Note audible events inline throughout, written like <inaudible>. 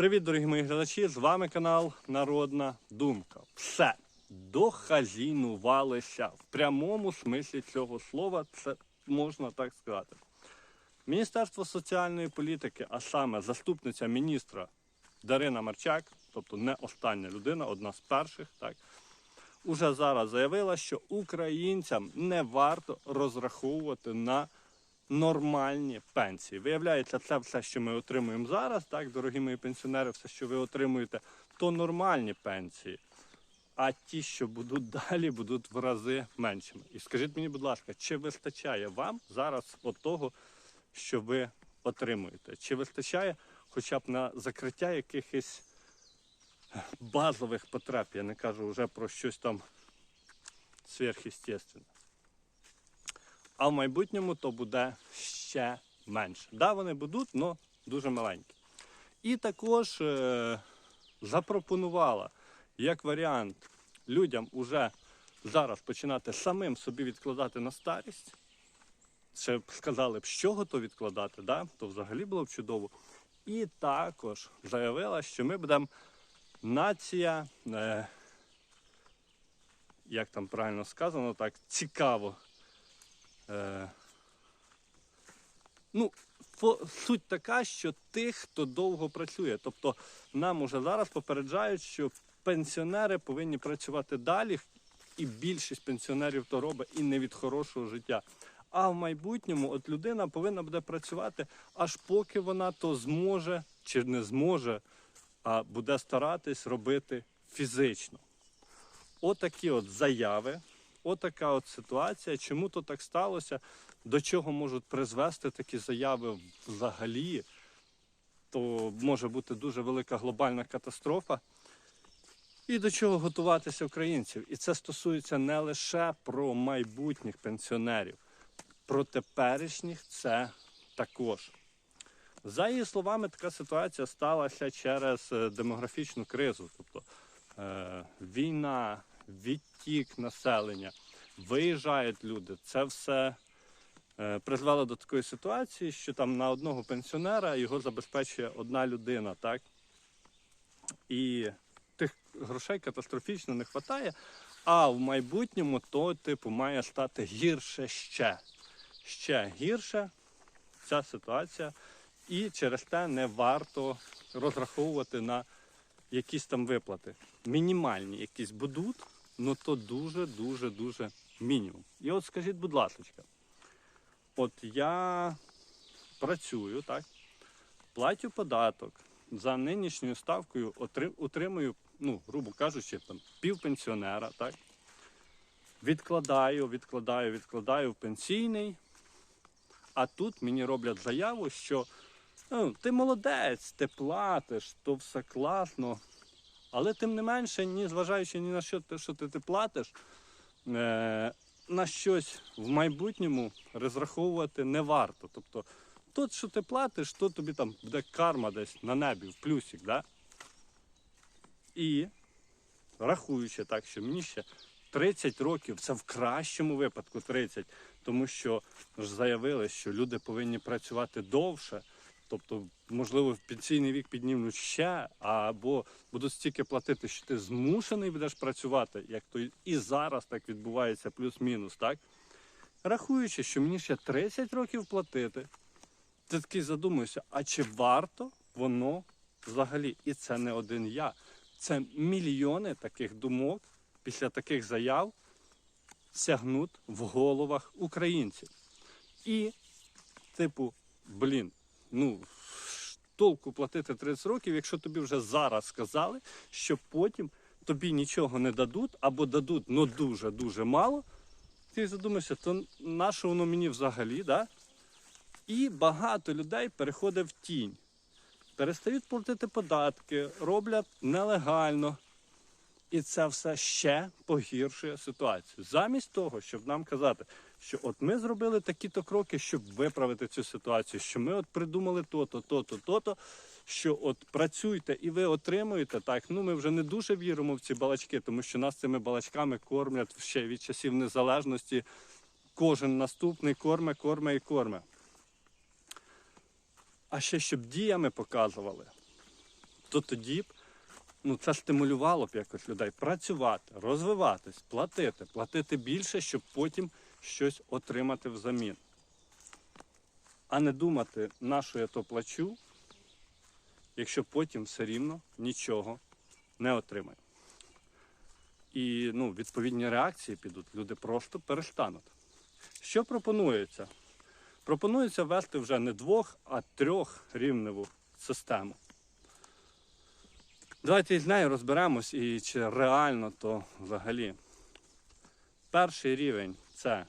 Привіт, дорогі мої глядачі! З вами канал Народна Думка. Все дохазінувалися в прямому смислі цього слова, це можна так сказати. Міністерство соціальної політики, а саме заступниця міністра Дарина Марчак, тобто не остання людина, одна з перших, так, уже зараз заявила, що українцям не варто розраховувати на нормальні пенсії. Виявляється, це все, що ми отримуємо зараз, так, дорогі мої пенсіонери, все, що ви отримуєте, то нормальні пенсії. А ті, що будуть <laughs> далі, будуть в рази меншими. І скажіть мені, будь ласка, чи вистачає вам зараз от того, що ви отримуєте? Чи вистачає хоча б на закриття якихось базових потреб? Я не кажу вже про щось там сверхъестественне. А в майбутньому то буде ще менше. Да, вони будуть, але дуже маленькі. І також е, запропонувала як варіант людям уже зараз починати самим собі відкладати на старість. Ще сказали б, з чого то відкладати, да? то взагалі було б чудово. І також заявила, що ми будемо нація, е, як там правильно сказано, так цікаво. Е, ну, суть така, що тих, хто довго працює. Тобто нам уже зараз попереджають, що пенсіонери повинні працювати далі, і більшість пенсіонерів то робить і не від хорошого життя. А в майбутньому от людина повинна буде працювати, аж поки вона то зможе чи не зможе, а буде старатись робити фізично. Отакі от заяви, отака от ситуація. Чому то так сталося? До чого можуть призвести такі заяви взагалі? То може бути дуже велика глобальна катастрофа. І до чого готуватися українців. І це стосується не лише про майбутніх пенсіонерів, про теперішніх це також. За її словами, така ситуація сталася через е, демографічну кризу, тобто е, війна, відтік населення, виїжджають люди. Це все е, призвело до такої ситуації, що там на одного пенсіонера його забезпечує одна людина, так? І тих грошей катастрофічно не вистачає, а в майбутньому то, типу, має стати гірше ще. Ще гірше ця ситуація. І через те не варто розраховувати на якісь там виплати. Мінімальні якісь будуть, ну то дуже-дуже дуже мінімум. І от скажіть, будь ласка, от я працюю, так, платю податок, за нинішньою ставкою отримую, ну, грубо кажучи, там, півпенсіонера, так, відкладаю, відкладаю, відкладаю в пенсійний. А тут мені роблять заяву, що ну, ти молодець, ти платиш, то все класно. Але тим не менше, ні зважаючи ні на що, те, що ти, ти платиш, е, на щось в майбутньому розраховувати не варто. Тобто, тут, що ти платиш, то тобі там буде карма десь на небі, в плюсик. Да? І рахуючи так, що мені ще 30 років, це в кращому випадку 30, тому що ж заявили, що люди повинні працювати довше. Тобто, можливо, в пенсійний вік піднімуть ще, або будуть стільки платити, що ти змушений будеш працювати, як то і зараз так відбувається, плюс-мінус, так? Рахуючи, що мені ще 30 років платити, ти такий задумуєшся, а чи варто воно взагалі? І це не один я. Це мільйони таких думок після таких заяв сягнуть в головах українців. І, типу, блін, ну толку платити 30 років, якщо тобі вже зараз сказали, що потім тобі нічого не дадуть або дадуть ну дуже-дуже мало. Ти задумаєшся, то на що воно мені взагалі, да? І багато людей переходить в тінь. Перестають платити податки, роблять нелегально. І це все ще погіршує ситуацію. Замість того, щоб нам казати, що от ми зробили такі-то кроки, щоб виправити цю ситуацію, що ми от придумали то-то, то-то, то-то, що от працюйте і ви отримуєте так. Ну ми вже не дуже віримо в ці балачки, тому що нас цими балачками кормлять ще від часів незалежності. Кожен наступний корме, корме і корме. А ще щоб діями показували. то тоді б ну, це стимулювало б якось людей працювати, розвиватись, платити, платити більше, щоб потім щось отримати взамін. А не думати, на що я то плачу, якщо потім все рівно нічого не отримаю. І ну, відповідні реакції підуть, люди просто перестануть. Що пропонується? Пропонується ввести вже не двох, а трьохрівневу систему. Давайте із нею розберемось і чи реально то взагалі. Перший рівень це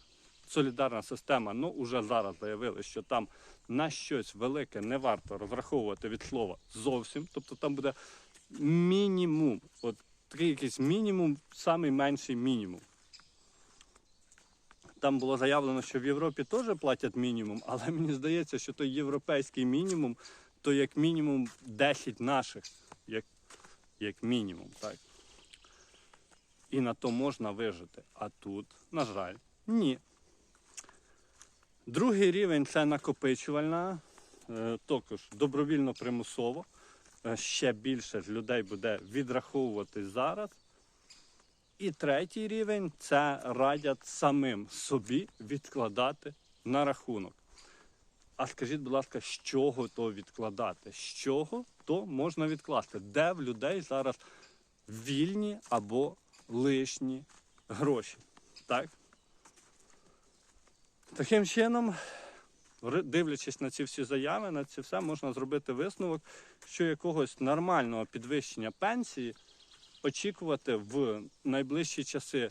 солідарна система. Ну, уже зараз заявили, що там на щось велике не варто розраховувати від слова зовсім. Тобто там буде мінімум. От такий якийсь мінімум, самий менший мінімум. Там було заявлено, що в Європі теж платять мінімум, але <laughs> мені здається, що той європейський мінімум, то як мінімум 10 наших, як, як мінімум. Так. І на то можна вижити. А тут, на жаль, ні. Другий рівень це накопичувальна, е, також добровільно примусово. Е, Ще більше людей буде відраховуватись зараз. І третій рівень це радять самим собі відкладати на рахунок. А скажіть, будь ласка, з чого то відкладати? З чого то можна відкласти? Де в людей зараз вільні або лишні гроші? Так? Таким чином, дивлячись на ці всі заяви, на це все можна зробити висновок, що якогось нормального підвищення пенсії очікувати в найближчі часи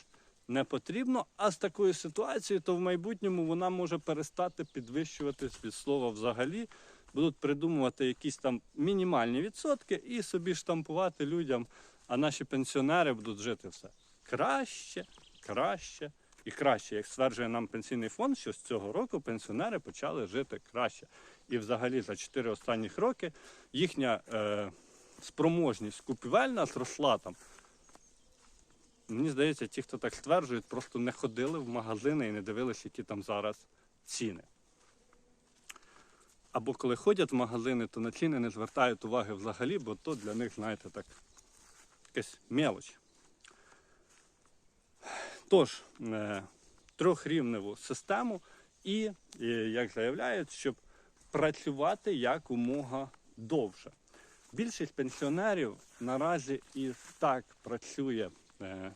не потрібно, а з такою ситуацією, то в майбутньому вона може перестати підвищуватись від слова взагалі. Будуть придумувати якісь там мінімальні відсотки і собі штампувати людям, а наші пенсіонери будуть жити все краще, краще і краще. Як стверджує нам пенсійний фонд, що з цього року пенсіонери почали жити краще. І взагалі за 4 останніх роки їхня е, спроможність купівельна зросла там. Мені здається, ті, хто так стверджують, просто не ходили в магазини і не дивилися, які там зараз ціни. Або коли ходять в магазини, то на ціни не звертають уваги взагалі, бо то для них, знаєте, так, якась мелоч. Тож, е, трьохрівневу систему і, е, як заявляють, щоб працювати якомога довше. Більшість пенсіонерів наразі і так працює,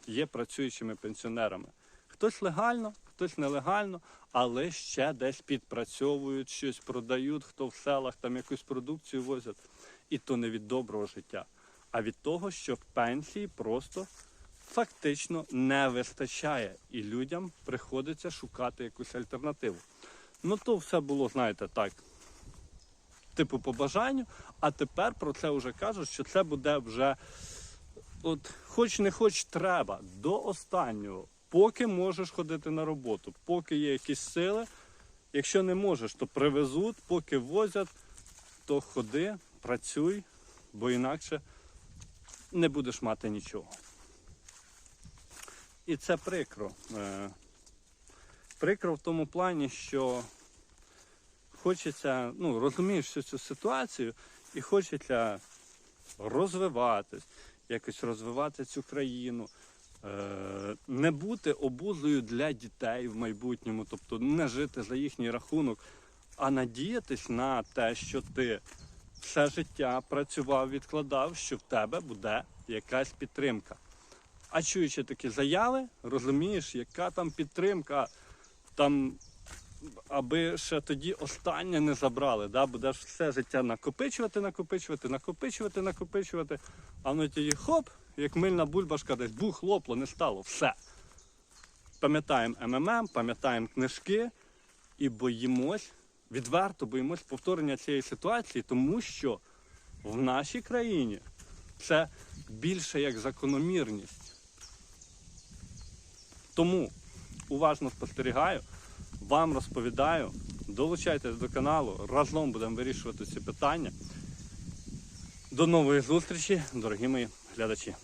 є працюючими пенсіонерами. Хтось легально, хтось нелегально, але ще десь підпрацьовують, щось продають, хто в селах там якусь продукцію возять. І то не від доброго життя, а від того, що пенсії просто фактично не вистачає, і людям приходиться шукати якусь альтернативу. Ну то все було, знаєте, так, типу по бажанню, а тепер про це вже кажуть, що це буде вже от хоч не хоч треба до останнього, поки можеш ходити на роботу, поки є якісь сили. Якщо не можеш, то привезуть, поки возять, то ходи, працюй, бо інакше не будеш мати нічого. І це прикро. Е, Прикро в тому плані, що хочеться, ну, розумієш всю цю ситуацію і хочеться розвиватись, якось розвивати цю країну, е, не бути обузою для дітей в майбутньому, тобто не жити за їхній рахунок, а надіятись на те, що ти все життя працював, відкладав, що в тебе буде якась підтримка. А чуючи такі заяви, розумієш, яка там підтримка, там, аби ще тоді останнє не забрали, да? будеш все життя накопичувати, накопичувати, накопичувати, накопичувати, а воно тоді хоп, як мильна бульбашка десь бух, лопло, не стало, все. Пам'ятаємо МММ, пам'ятаємо книжки і боїмось, відверто боїмось повторення цієї ситуації, тому що в нашій країні це більше як закономірність. Тому уважно спостерігаю, вам розповідаю, долучайтесь до каналу, разом будемо вирішувати ці питання. До нової зустрічі, дорогі мої глядачі.